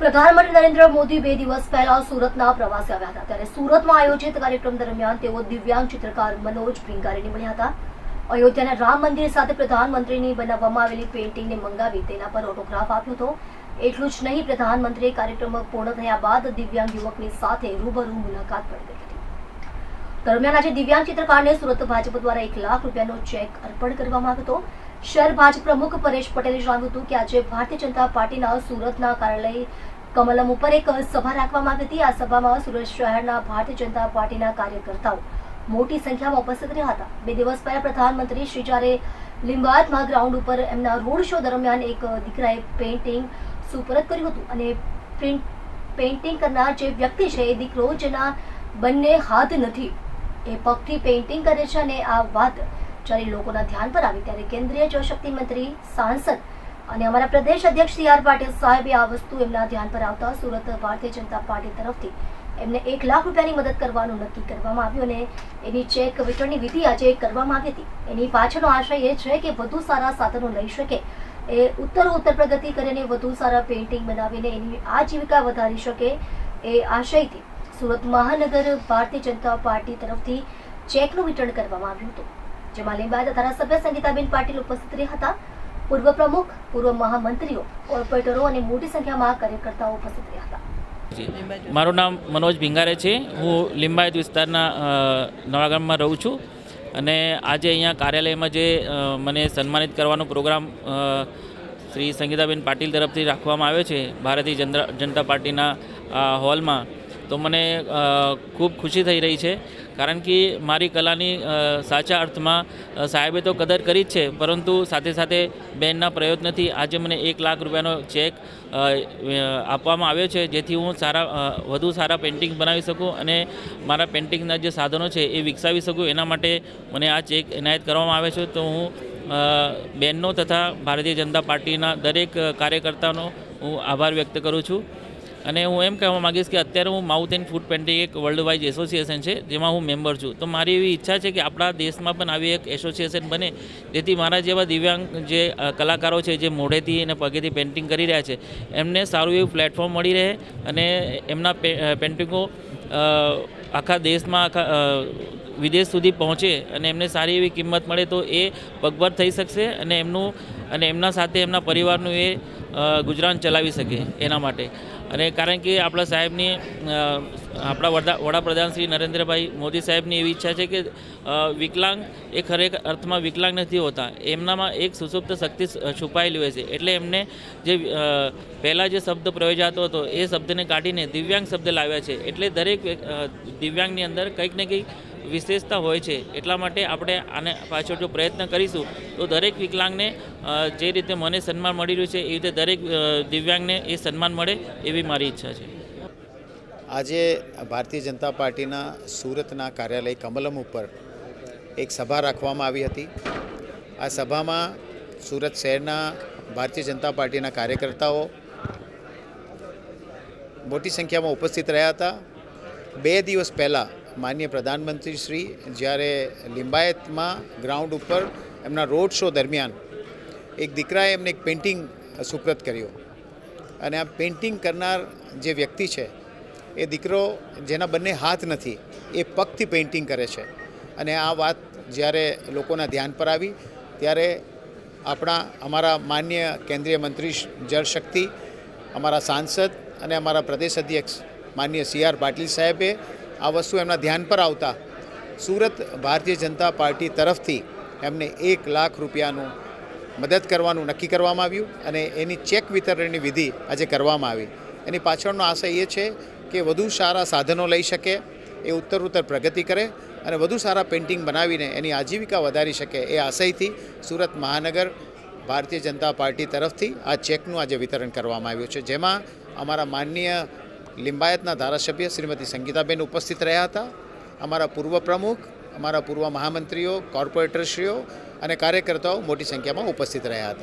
પ્રધાનમંત્રી નરેન્દ્ર મોદી બે દિવસ પહેલા સુરતના પ્રવાસે આવ્યા હતા. ત્યારે સુરતમાં આયોજિત કાર્યક્રમ દરમિયાન તેઓ દિવ્યાંગ ચિત્રકાર મનોજ ભીંગારીને મળ્યા હતા. અયોધ્યાના રામ મંદિર સાથે પ્રધાનમંત્રીની બનાવવામાં આવેલી પેઇન્ટિંગને મંગાવી તેના પર ઓટોગ્રાફ આપ્યો હતો. એટલું જ નહીં, પ્રધાનમંત્રીએ કાર્યક્રમ પૂર્ણ થયા બાદ દિવ્યાંગ યુવકની સાથે રૂબરૂ મુલાકાત પણ કરી હતી. દરમિયાન આજે દિવ્યાંગ ચિત્રકારને સુરત ભાજપ દ્વારા એક લાખ રૂપિયાનો ચેક અર્પણ કરવામાં આવ્યો હતો. શહેર ભાજપ પ્રમુખ પરેશ પટેલે જણાવ્યું હતું કે આજે ભારતીય જનતા પાર્ટીના સુરતના કાર્યાલય કમલમ ઉપર એક સભા રાખવામાં આવી હતી. આ સભામાં સુરત શહેરના ભારતીય જનતા પાર્ટીના કાર્યકર્તાઓ મોટી સંખ્યામાં ઉપસ્થિત રહ્યા હતા. બે દિવસ પહેલા પ્રધાનમંત્રી શ્રી જ્યારે લિંબાયતમાં ગ્રાઉન્ડ ઉપર એમના રોડ શો દરમિયાન એક દીકરાએ પેઇન્ટિંગ સુપરત કર્યું હતું અને પેઇન્ટિંગ કરનાર જે વ્યક્તિ છે એ દીકરો જેના બંને હાથ નથી, એ પગથી પેઇન્ટિંગ કરે છે અને આ વાત જ્યારે લોકોના ધ્યાન પર આવી ત્યારે કેન્દ્રીય જળશક્તિ મંત્રી, સાંસદ અને અમારા પ્રદેશ અધ્યક્ષ સી આર પાટીલ સાહેબે આ વસ્તુ એમના ધ્યાન પર આવતા સુરત ભારતીય જનતા પાર્ટી તરફથી એમને એક લાખ રૂપિયાની મદદ કરવાનું નક્કી કરવામાં આવ્યું અને એની ચેક વિતરણની વિધિ આજે કરવામાં આવી હતી. એની પાછળનો આશય એ છે કે વધુ સારા સાધનો લઈ શકે એ ઉત્તર ઉત્તર પ્રગતિ કરીને વધુ સારા પેઇન્ટિંગ બનાવીને એની આજીવિકા વધારી શકે એ આશયથી સુરત મહાનગર ભારતીય જનતા પાર્ટી તરફથી ચેકનું વિતરણ કરવામાં આવ્યું હતું. જેમાં લીંબાયત ધારાસભ્ય સંગીતાબેન પાટીલ ઉપસ્થિત રહ્યા હતા પૂર્વ પ્રમુખ, પૂર્વ મહામંત્રીઓ, કોર્પોરેટરો અને મોટી સંખ્યામાં કાર્યકર્તાઓ ઉપસ્થિત રહ્યા હતા મારું નામ મનોજ ભીંગારે છે. હું લિંબાયત વિસ્તારના નવાગામમાં રહું છું અને આજે અહીંયા કાર્યાલયમાં જે મને સન્માનિત કરવાનો પ્રોગ્રામ શ્રી સંગીતાબેન પાટીલ તરફથી રાખવામાં આવ્યો છે, ભારતીય જનતા જનતા પાર્ટીના હોલમાં, તો મને ખૂબ ખુશી થઈ રહી છે. કારણ કે મારી કલાની સાચા અર્થમાં સાહેબે તો કદર કરી જ છે, પરંતુ સાથે સાથે બેનના પ્રયત્નથી આજે મને એક લાખ રૂપિયાનો ચેક આપવામાં આવ્યો છે, જેથી હું સારા વધુ સારા પેઇન્ટિંગ બનાવી શકું અને મારા પેઇન્ટિંગના જે સાધનો છે એ વિકસાવી શકું. એના માટે મને આ ચેક એનાયત કરવામાં આવે છે. તો હું બેનનો તથા ભારતીય જનતા પાર્ટીના દરેક કાર્યકર્તાનો હું આભાર વ્યક્ત કરું છું. અને હું એમ કહેવા માગીશ કે અત્યારે હું માઉથ એન્ડ ફૂડ પેન્ટ્રી એક વર્લ્ડ વાઇઝ એસોસિએશન છે, જેમાં હું મેમ્બર છું. તો મારી એવી ઈચ્છા છે કે આપણા દેશમાં પણ આવી એક એસોસિએશન બને, જેથી મારા જેવા દિવ્યાંગ જે કલાકારો છે, જે મોઢેથી અને પગેથી પેઇન્ટિંગ કરી રહ્યા છે, એમને સારું એવું પ્લેટફોર્મ મળી રહે અને એમના પેન્ટિંગો આખા દેશમાં આખા વિદેશ સુધી પહોંચે અને એમને સારી એવી કિંમત મળે તો એ પગભર થઈ શકશે અને એમનું, અને એમના સાથે એમના પરિવારનું એ ગુજરાન ચલાવી શકે એના માટે. અને કારણ કે આપણા સાહેબની આપણા વડા, વડાપ્રધાન શ્રી નરેન્દ્રભાઈ મોદી સાહેબની એવી ઈચ્છા છે કે વિકલાંગ એ ખરેખર અર્થમાં વિકલાંગ નથી હોતા. એમનામાં એક સુસુપ્ત શક્તિ છુપાયેલી હોય છે. એટલે એમને જે પહેલાં જે શબ્દ પ્રયોજાતો હતો, એ શબ્દને કાઢીને દિવ્યાંગ શબ્દ લાવ્યા છે. એટલે દરેક દિવ્યાંગની અંદર કંઈક ને કંઈક વિશેષતા હોય છે, એટલા માટે આપણે આને પાછળ જો પ્રયત્ન કરીશું, તો દરેક વિકલાંગને જે રીતે મને સન્માન મળી રહ્યું છે, એ રીતે દરેક દિવ્યાંગને એ સન્માન મળે એવી મારી ઈચ્છા છે. આજે ભારતીય જનતા પાર્ટીના સુરતના કાર્યાલય કમલમ ઉપર એક સભા રાખવામાં આવી હતી. આ સભામાં સુરત શહેરના ભારતીય જનતા પાર્ટીના કાર્યકર્તાઓ મોટી સંખ્યામાં ઉપસ્થિત રહ્યા હતા. બે દિવસ પહેલાં માનનીય પ્રધાનમંત્રી શ્રી જ્યારે લિંબાયતમાં ગ્રાઉન્ડ ઉપર એમના રોડ શો દરમિયાન એક દીકરાએ એમને એક પેઇન્ટિંગ સુપ્રત કર્યો. અને આ પેઇન્ટિંગ કરનાર જે વ્યક્તિ છે, એ દીકરો જેના બંને હાથ નથી, એ પગથી પેઇન્ટિંગ કરે છે. અને આ વાત જ્યારે લોકોના ધ્યાન પર આવી, ત્યારે આપણા, અમારા માન્ય કેન્દ્રીય મંત્રી જળશક્તિ અમારા સાંસદ અને અમારા પ્રદેશ અધ્યક્ષ માન્ય સી આર પાટીલ સાહેબે આ વસ્તુ એમના ધ્યાન પર આવતા સુરત ભારતીય જનતા પાર્ટી તરફથી એમને એક લાખ રૂપિયાનું મદદ કરવાનું નક્કી કરવામાં આવ્યું અને એની ચેક વિતરણની વિધિ આજે કરવામાં આવી. એની પાછળનો આશય એ છે કે વધુ સારા સાધનો લઈ શકે, એ ઉત્તર ઉત્તર પ્રગતિ કરે અને વધુ સારા પેઇન્ટિંગ બનાવીને એની આજીવિકા વધારી શકે એ આશયથી સુરત મહાનગર ભારતીય જનતા પાર્ટી તરફથી આ ચેકનું આજે વિતરણ કરવામાં આવ્યું છે. જેમાં અમારા માનનીય લિંબાયતના ધારાસભ્ય શ્રીમતી સંગીતાબેન ઉપસ્થિત રહ્યા હતા. અમારા પૂર્વ પ્રમુખ, અમારા પૂર્વ મહામંત્રીઓ, કોર્પોરેટરશ્રીઓ અને કાર્યકર્તાઓ મોટી સંખ્યામાં ઉપસ્થિત રહ્યા હતા.